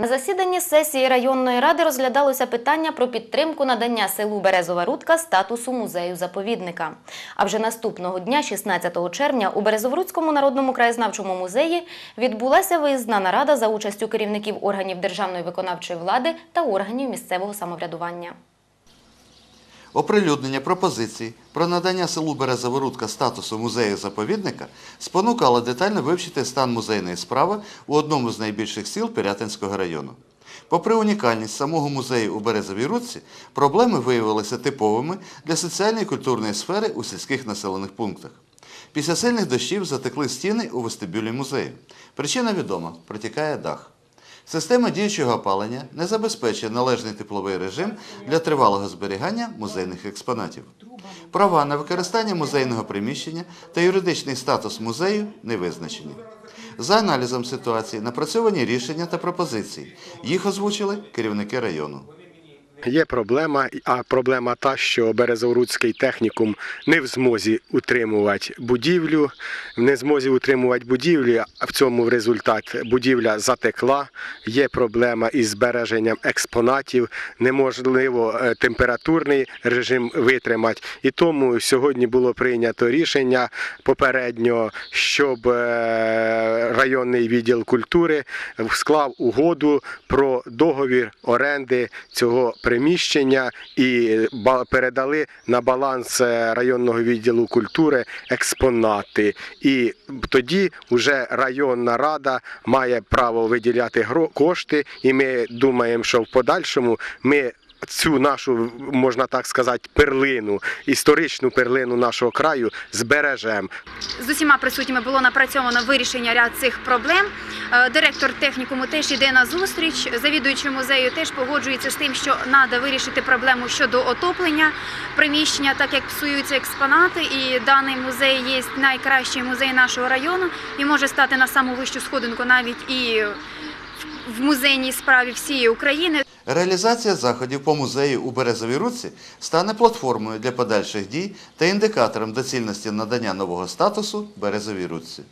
На засіданні сесії районної ради розглядалося питання про підтримку надання селу Березова Рудка статусу музею-заповідника. А вже наступного дня, 16 червня, у Березоврудському народному краєзнавчому музеї відбулася виїзна нарада за участю керівників органів державної виконавчої влади та органів місцевого самоврядування. Оприлюднення пропозицій про надання селу Березоворудка статусу музею-заповідника спонукало детально вивчити стан музейної справи у одному з найбільших сіл Пирятинського району. Попри унікальність самого музею у Березовій Рудці, проблеми виявилися типовими для соціальної і культурної сфери у сільських населених пунктах. Після сильних дощів затекли стіни у вестибюлі музею. Причина відома – протікає дах. Система діючого опалення не забезпечує належний тепловий режим для тривалого зберігання музейних експонатів. Права на використання музейного приміщення та юридичний статус музею не визначені. За аналізом ситуації напрацьовані рішення та пропозиції. Їх озвучили керівники району. Є проблема, а проблема та, що Березоврудський технікум не в змозі утримувати будівлю, не в змозі утримувати будівлю, а в цьому результат будівля затекла. Є проблема із збереженням експонатів, неможливо е, температурний режим витримати. І тому сьогодні було прийнято рішення попередньо, щоб е, районний відділ культури склав угоду про договір оренди цього приміщення і ба- передали на баланс е, районного відділу культури експонати. І тоді вже районна рада має право виділяти кошти, і ми думаємо, що в подальшому ми. Цю нашу, можна так сказати, перлину, історичну перлину нашого краю збережемо. З усіма присутніми було напрацьовано вирішення ряд цих проблем. Е, Директор технікуму теж йде на зустріч. Завідуючий музею теж погоджується з тим, що треба вирішити проблему щодо отоплення приміщення, так як псуються експонати. І даний музей є найкращий музей нашого району і може стати на саму вищу сходинку навіть і в музейній справі всієї України. Реалізація заходів по музею у Березовій Руці стане платформою для подальших дій та індикатором доцільності надання нового статусу Березовій Рудці.